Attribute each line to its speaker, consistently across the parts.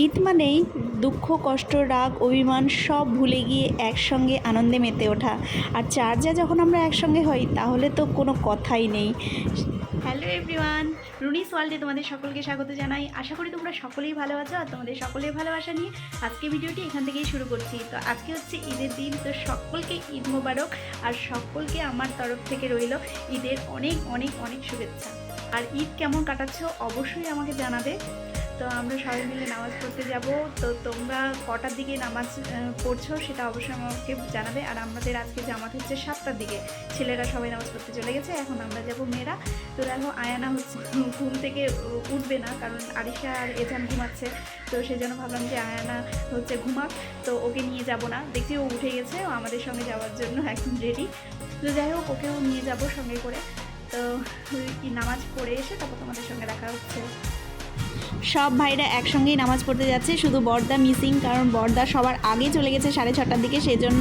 Speaker 1: ঈদ মানেই দুঃখ, কষ্ট, রাগ, অভিমান সব ভুলে গিয়ে একসঙ্গে আনন্দে মেতে ওঠা। আর চার্জা যখন আমরা একসঙ্গে হই, তাহলে তো কোনো কথাই নেই। হ্যালো এভরিওয়ান রুনিস ওয়ার্ল্ডে তোমাদের সকলকে স্বাগত জানাই। আশা করি তোমরা সকলেই ভালো আছো আর তোমাদের সকলের ভালোবাসা নিয়ে আজকে ভিডিওটি এখান থেকেই শুরু করছি। তো আজকে হচ্ছে ঈদের দিন, তো সকলকে ঈদ মোবারক আর সকলকে আমার তরফ থেকে রইল ঈদের অনেক অনেক অনেক শুভেচ্ছা। আর ঈদ কেমন কাটাচ্ছ অবশ্যই আমাকে জানাবে। তো আমরা সবাই মিলে নামাজ পড়তে যাব। তো তোমরা কটার দিকে নামাজ পড়ছো সেটা অবশ্যই আমাকে জানাবে। আর আমাদের আজকে জামাত হচ্ছে সাতটার দিকে। ছেলেরা সবাই নামাজ পড়তে চলে গেছে, এখন আমরা যাব মেয়েরা। তো দেখো, আয়ানা হচ্ছে ঘুম থেকে উঠবে না, কারণ আরিশা আর এজান ঘুমাচ্ছে। তো সেই জন্য ভাবলাম যে আয়ানা হচ্ছে ঘুমাক। তো ওকে নিয়ে যাব না। দেখছি ও উঠে গেছে, ও আমাদের সঙ্গে যাওয়ার জন্য এখন রেডি তো যাই হোক, ওকেও নিয়ে যাব সঙ্গে করে। তো কি নামাজ পড়ে এসে তারপর তোমাদের সঙ্গে দেখা হচ্ছে। সব ভাইরা একসঙ্গেই নামাজ পড়তে যাচ্ছে, শুধু বর্দা মিসিং কারণ বর্দা সবার আগে চলে গেছে সাড়ে ছটার দিকে সেই জন্য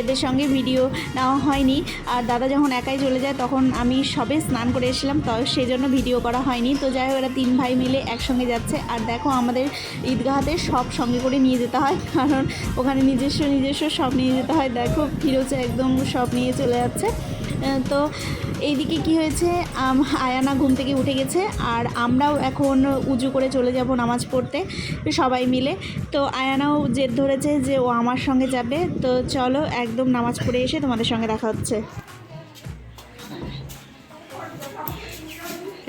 Speaker 1: এদের সঙ্গে ভিডিও নেওয়া হয়নি। আর দাদা যখন একাই চলে যায়, তখন আমি সবে স্নান করে এসেছিলাম, তো সেই জন্য ভিডিও করা হয়নি। তো যাই হোক, এরা তিন ভাই মিলে একসঙ্গে যাচ্ছে। আর দেখো, আমাদের ঈদগাহাতে সব সঙ্গে করে নিয়ে যেতে হয়, কারণ ওখানে নিজস্ব নিজস্ব সব নিয়ে যেতে হয়। দেখো, ফিরোজে একদম সব নিয়ে চলে যাচ্ছে। তো এইদিকে কি হয়েছে? আয়ানা ঘুম থেকে উঠে গেছে আর আমরাও এখন উজু করে চলে যাব নামাজ পড়তে সবাই মিলে। তো আয়ানাও জেদ ধরেছে যে ও আমার সঙ্গে যাবে। তো চলো একদম নামাজ পড়ে এসে তোমাদের সঙ্গে দেখা হচ্ছে।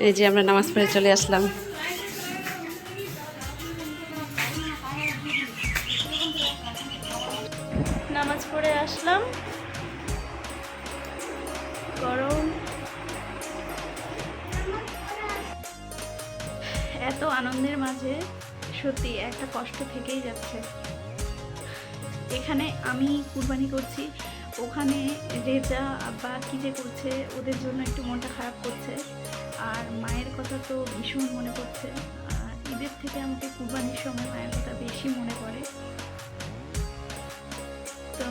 Speaker 2: এই যে আমরা নামাজ পড়ে চলে আসলাম।
Speaker 1: নামাজ পড়ে আসলাম। আনন্দের মাঝে সত্যি একটা কষ্ট থেকেই যাচ্ছে। এখানে আমি কুরবানি করছি, ওখানে রেজা বা কী যে করছে, ওদের জন্য একটু মনটা খারাপ করছে। আর মায়ের কথা তো ভীষণ মনে পড়ছে। আর ঈদের থেকে আমাকে কুরবানির সময় মায়ের কথা বেশি মনে পড়ে। তো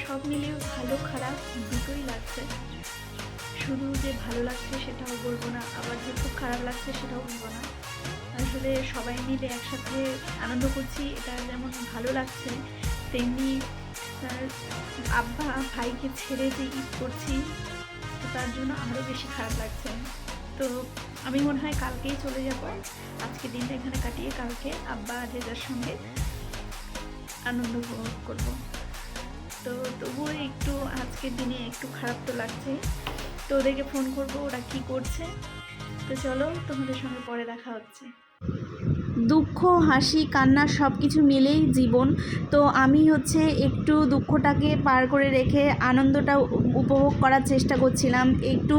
Speaker 1: সব মিলিয়ে ভালো খারাপ দুটোই লাগছে। শুধু যে ভালো লাগছে সেটাও বলব না, আবার যে খুব খারাপ লাগছে সেটাও বলব না। আসলে সবাই মিলে একসাথে আনন্দ করছি, এটা যেমন ভালো লাগছে, তেমনি তার আব্বা ভাইকে ছেড়ে যে ঈদ করছি তো তার জন্য আরও বেশি খারাপ লাগছে। তো আমি মনে হয় কালকেই চলে যাব। আজকে দিনটা এখানে কাটিয়ে কালকে আব্বা রেজার সঙ্গে আনন্দ উপভোগ করব। তো তবুও একটু আজকের দিনে একটু খারাপ তো লাগছে তো ওদেরকে ফোন করব ওরা কি করছে? তো চলো তোমাদের সঙ্গে পরে দেখা হচ্ছে। দুঃখ, হাসি, কান্না সব কিছু মিলেই জীবন। তো আমি হচ্ছে একটু দুঃখটাকে পার করে রেখে আনন্দটা উপভোগ করার চেষ্টা করছিলাম। একটু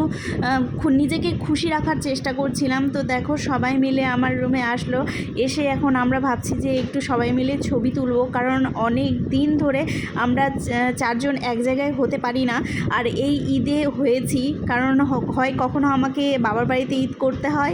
Speaker 1: নিজেকে খুশি রাখার চেষ্টা করছিলাম। তো দেখো, সবাই মিলে আমার রুমে আসলো। এসে এখন আমরা ভাবছি যে একটু সবাই মিলে ছবি তুলবো। কারণ অনেক দিন ধরে আমরা চারজন এক জায়গায় হতে পারি না। আর এই ঈদে হয়েছি। কারণ হয় কখনো আমাকে বাবার বাড়িতে ঈদ করতে হয়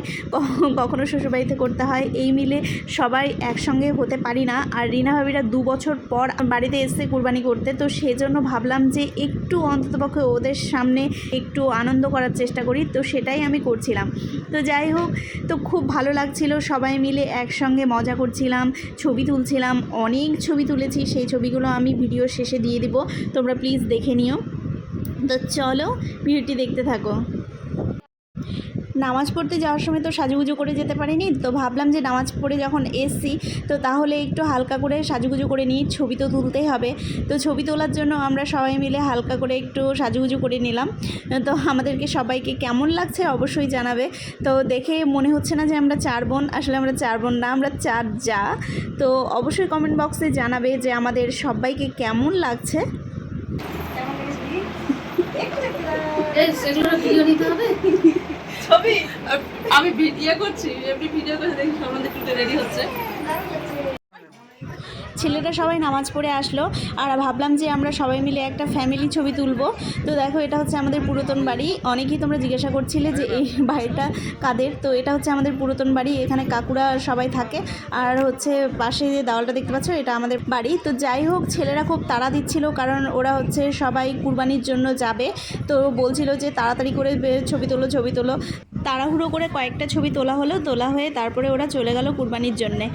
Speaker 1: কখনো শ্বশুরবাড়িতে করতে হয়। এই মিলে সবাই একসঙ্গে হতে পারি না। আর রিনা ভাবিরা দু বছর পর বাড়িতে এসে কুরবানি করতে, তো সেজন্য ভাবলাম যে একটু অন্ততপক্ষে ওদের সামনে একটু আনন্দ করার চেষ্টা করি, তো সেটাই আমি করছিলাম। তো যাই হোক, তো খুব ভালো লাগছিল, সবাই মিলে একসঙ্গে মজা করছিলাম, ছবি তুলছিলাম, অনেক ছবি তুলেছি, সেই ছবিগুলো আমি ভিডিও শেষে দিয়ে দিব, তোমরা প্লিজ দেখে নিও। তো চলো, ভিডিওটি দেখতে থাকো। নামাজ পড়তে যাওয়ার সময় তো সাজুগুজু করে যেতে পারিনি, তো ভাবলাম যে নামাজ পড়ে যখন এসছি, তো তাহলে একটু হালকা করে সাজুগুজু করে নিই, ছবি তো তুলতেই হবে। তো ছবি তোলার জন্য আমরা সবাই মিলে হালকা করে একটু সাজুগুজু করে নিলাম। তো আমাদেরকে সবাইকে কেমন লাগছে অবশ্যই জানাবে। তো দেখে মনে হচ্ছে না যে আমরা চার বোন, আসলে আমরা চার বোন না, আমরা চার যা। তো অবশ্যই কমেন্ট বক্সে জানাবে যে আমাদের সবাইকে কেমন লাগছে।
Speaker 2: সেগুলো ভিডিও নিতে হবে?
Speaker 3: ছবি? আমি ভিডিও করছি এমনি ভিডিও করে দেখি সম্বন্ধে একটু রেডি হচ্ছে।
Speaker 1: ছেলেরা সবাই নামাজ পড়ে আসলো, আর ভাবলাম যে আমরা সবাই মিলে একটা ফ্যামিলি ছবি তুলবো। তো দেখো, এটা হচ্ছে আমাদের পুরাতন বাড়ি। অনেকেই তোমরা জিজ্ঞাসা করছিলে যে এই বাড়িটা কাদের? তো এটা হচ্ছে আমাদের পুরাতন বাড়ি, এখানে কাকুরা সবাই থাকে। আর হচ্ছে পাশে যে দেওয়ালটা দেখতে পাচ্ছ, এটা আমাদের বাড়ি। তো যাই হোক, ছেলেরা খুব তাড়া দিচ্ছিল, কারণ ওরা হচ্ছে সবাই কুরবানির জন্য যাবে। তো বলছিল যে তাড়াতাড়ি করে ছবি তোলো ছবি তোলো। তাড়াহুড়ো করে কয়েকটা ছবি তোলা হলো, তোলা হয়ে তারপরে ওরা চলে গেল কুরবানির জন্যে।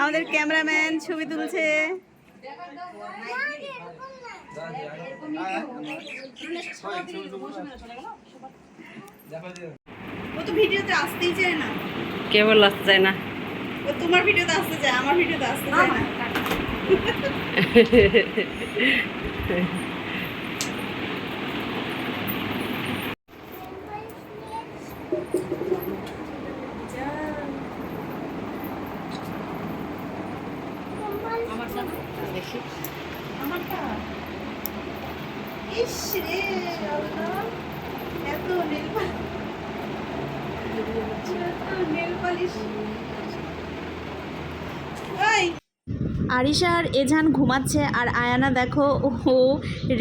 Speaker 1: আমাদের ক্যামেরাম্যান ছবি তুলছে। ও তো ভিডিওতে আসতেই চায় না।
Speaker 2: কেবল আসতে চায় না।
Speaker 1: তোমার ভিডিওতে আসতে চায়, আমার ভিডিওতে আসতে চায় না। আমারটা ইস রে এত নেল এত নেল পালিশ। আরিশা আর এজান ঘুমাচ্ছে আর আয়ানা দেখো, ও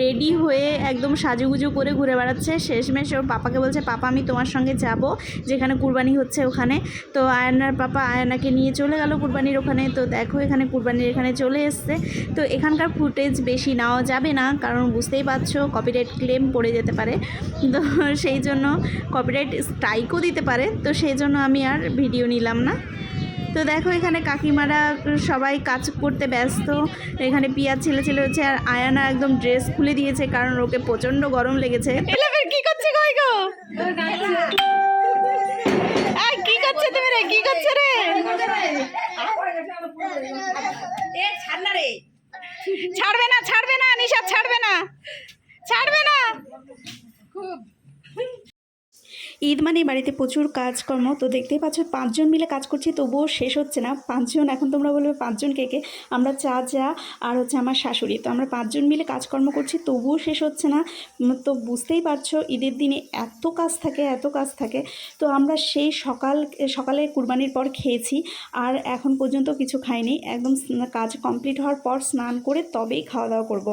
Speaker 1: রেডি হয়ে একদম সাজুগুজু করে ঘুরে বেড়াচ্ছে। শেষমেশ ওর পাপাকে বলছে, পাপা, আমি তোমার সঙ্গে যাব, যেখানে কুরবানি হচ্ছে ওখানে। তো আয়ানার পাপা আয়ানাকে নিয়ে চলে গেল কুরবানির ওখানে। তো দেখো এখানে কুরবানির এখানে চলে এসছে। তো এখানকার ফুটেজ বেশি নেওয়া যাবে না, কারণ বুঝতেই পারছ কপিরাইট ক্লেম পড়ে যেতে পারে। তো সেই জন্য কপিরাইট স্ট্রাইকও দিতে পারে। তো সেই জন্য আমি আর ভিডিও নিলাম না। তো দেখো এখানে কাকিমারা সবাই কাজ করতে ব্যস্ত। এখানে পিয়াজ ছেলে ছেলে হচ্ছে আর আয়ানা একদম ড্রেস খুলে দিয়েছে কারণ ওকে প্রচণ্ড গরম লেগেছে। কি করছে কই গো? আয়, কি করছে তুমি রে? কি করছে রে? ছাড়বে না ছাড়বে না নিশা ছাড়বে না। ছাড়বে না। ঈদ মানে বাড়িতে প্রচুর কাজকর্ম। তো দেখতেই পাচ্ছ, পাঁচজন মিলে কাজ করছি, তবুও শেষ হচ্ছে না। পাঁচজন, এখন তোমরা বলবে পাঁচজন কে কে? আমরা চা চা আর হচ্ছে আমার শাশুড়ি। তো আমরা পাঁচজন মিলে কাজকর্ম করছি, তবুও শেষ হচ্ছে না। তো বুঝতেই পারছ, ঈদের দিনে এত কাজ থাকে, এত কাজ থাকে। তো আমরা সেই সকাল সকালে কুরবানির পর খেয়েছি, আর এখন পর্যন্ত কিছু খাইনি। একদম কাজ কমপ্লিট হওয়ার পর স্নান করে তবেই খাওয়া দাওয়া করব।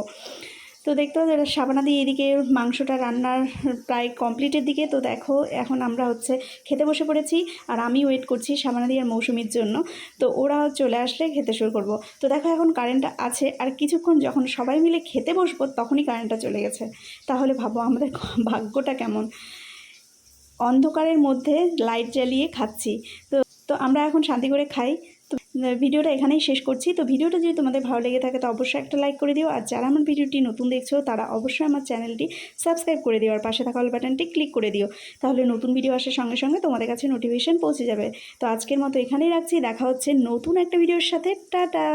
Speaker 1: তো দেখতে সাবানা দিয়ে এদিকে মাংসটা রান্নার প্রায় কমপ্লিটের দিকে। তো দেখো, এখন আমরা হচ্ছে খেতে বসে পড়েছি আর আমি ওয়েট করছি সাবানা দিয়ে আর মৌসুমির জন্য। তো ওরা চলে আসলে খেতে শুরু করব। তো দেখো এখন কারেন্টটা আছে আর কিছুক্ষণ যখন সবাই মিলে খেতে বসবো তখনই কারেন্টটা চলে গেছে। তাহলে ভাবো আমাদের ভাগ্যটা কেমন। অন্ধকারের মধ্যে লাইট জ্বালিয়ে খাচ্ছি। তো তো আমরা এখন শান্তি করে খাই। তো ভিডিওটা এখানেই শেষ করছি। তো, ভিডিওটা যদি তোমাদের ভালো লেগে থাকে, তো অবশ্যই একটা লাইক করে দিও। আর যারা আমার ভিডিওটি নতুন দেখছ, তারা অবশ্যই আমার চ্যানেলটি সাবস্ক্রাইব করে দিও। আর পাশে থাকা অল বাটনটি ক্লিক করে দিও। তাহলে নতুন ভিডিও আসার সঙ্গে সঙ্গে তোমাদের কাছে নোটিফিকেশান পৌঁছে যাবে। তো, আজকের মতো এখানেই রাখছি। দেখা হচ্ছে নতুন একটা ভিডিওর সাথে। টাটা!